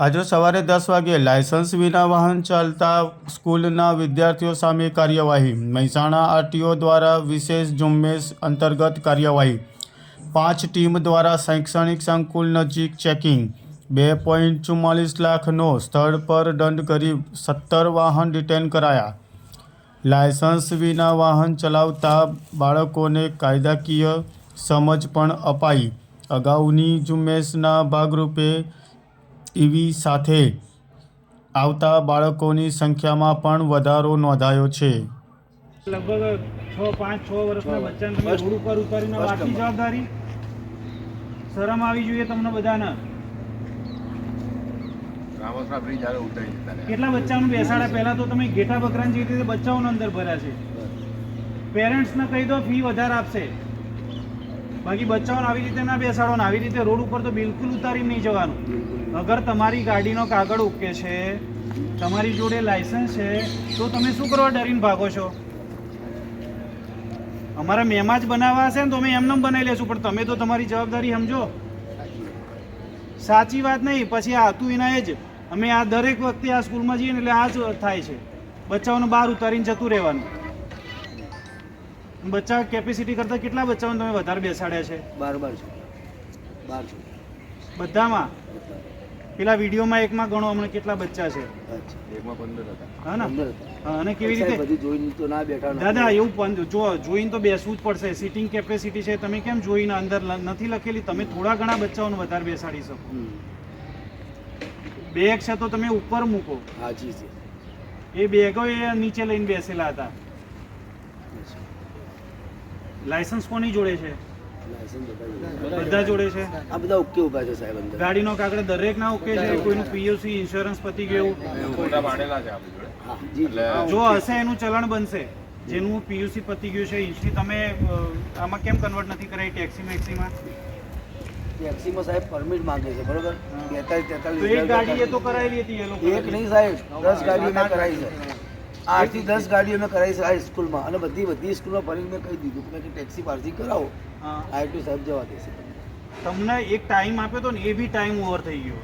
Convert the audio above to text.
આજે સવારે દસ વાગ્યે લાયસન્સ વિના વાહન ચાલતા સ્કૂલના વિદ્યાર્થીઓ સામે કાર્યવાહી. મહેસાણા આરટીઓ દ્વારા વિશેષ ઝુંબેશ અંતર્ગત કાર્યવાહી. પાંચ ટીમ દ્વારા શૈક્ષણિક સંકુલ નજીક ચેકિંગ. બે પોઈન્ટ ચુમ્માલીસ લાખનો સ્થળ પર દંડ કરી સત્તર વાહન ડિટેન કરાયા. લાયસન્સ વિના વાહન ચલાવતા બાળકોને કાયદાકીય સમજ પણ અપાઈ. અગાઉની ઝુંબેશના ભાગરૂપે ઈવી સાથે આવતા બાળકોની સંખ્યામાં પણ વધારો નોંધાયો છે. લગભગ છ પાંચ છ વર્ષના બચ્ચાને તમે રોડ ઉપર ઉતારીને વાંચી જવાબદારી શરમ આવી જોઈએ તમને બધાને. કેટલા બચ્ચાઓને બેસાડ્યા પહેલા તો તમે ઘેટા બકરાને જે રીતે બચ્ચાઓને અંદર ભર્યા છે. પેરેન્ટ્સને કહી દો ફી વધારે આપશે. બાકી બચ્ચાઓને આવી રીતે ના બેસાડો ને આવી રીતે રોડ ઉપર તો બિલકુલ ઉતારી નહીં જવાનું. અગર તમારી ગાડીનો કાગળ ઓકે છે, તમારી જોડે લાયસન્સ છે, તો તમે શું કરવા ડરીને ભાગો છો? અમારા મેમાં જ બનાવવા હશે ને તો અમે એમને બનાવી લેશું, પણ તમે તો તમારી જવાબદારી સમજો. સાચી વાત નહીં, પછી આ હતું એના એ જ. અમે આ દરેક વખતે આ સ્કૂલમાં જઈએ ને એટલે આ જ થાય છે. બચ્ચાઓને બહાર ઉતારીને જતું રહેવાનું. બચ્ચા કેપેસિટી કરતાં કેટલા બચ્ચાઓને તમે વધારે બેસાડ્યા છે? બાર બાર છો. બાર છો. બધામાં? પેલા વિડીયોમાં એકમાં ગણો હમણાં કેટલા બચ્ચા છે? એકમાં પંદર હતા. હા ને? અને કેવી રીતે? બધી જોઈને તો ના બેઠા ના. દાદા એવું પણ જો જોઈને તો બેસવું જ પડશે. સિટિંગ કેપેસિટી છે તમે કેમ જોઈને અંદર નથી લખેલી? તમે થોડા ઘણા બચ્ચાઓને વધારે બેસાડી શકો. બેગ છે તો તમે ઉપર મૂકો. હાજી છે. એ બેગો એ નીચે લઈને બેસેલા હતા. લાયસન્સ કોની જોડે છે? બધા જોડે છે? આ બધા ઓકે ઊભા છે સાહેબ અંદર. ગાડીનો કાગળ દરેક ના ઓકે છે? કોઈનું પીયુસી ઇન્સ્યોરન્સ પતી ગયું? ફોટા પાડેલા છે આપણી જોડે. હા જી એટલે જો હશે એનું ચલણ બનશે. જેનું પીયુસી પતી ગયું છે ઇન્સ્ટી તમે આમાં કેમ કન્વર્ટ નથી કરાવી ટેક્સી મેક્સીમાં ટેક્સીમાં સાહેબ પરમિટ માંગે છે બરોબર? બેતાલીસ તેતાલીસ એક ગાડી એ તો કરાવી હતી એ લોકો એક નહીં સાહેબ દસ ગાડી મેં કરાવી છે. આઠથી દસ ગાડીઓ મેં કરાવી આ સ્કૂલમાં. અને બધી બધી સ્કૂલમાં ફરીને મેં કહી દીધું કે ટેક્સી બહારથી કરાવો. હા. આઈટી સાહેબ જવા દેશે તમને એક ટાઈમ આપ્યો તો ને એ બી ટાઈમ ઓવર થઈ ગયો.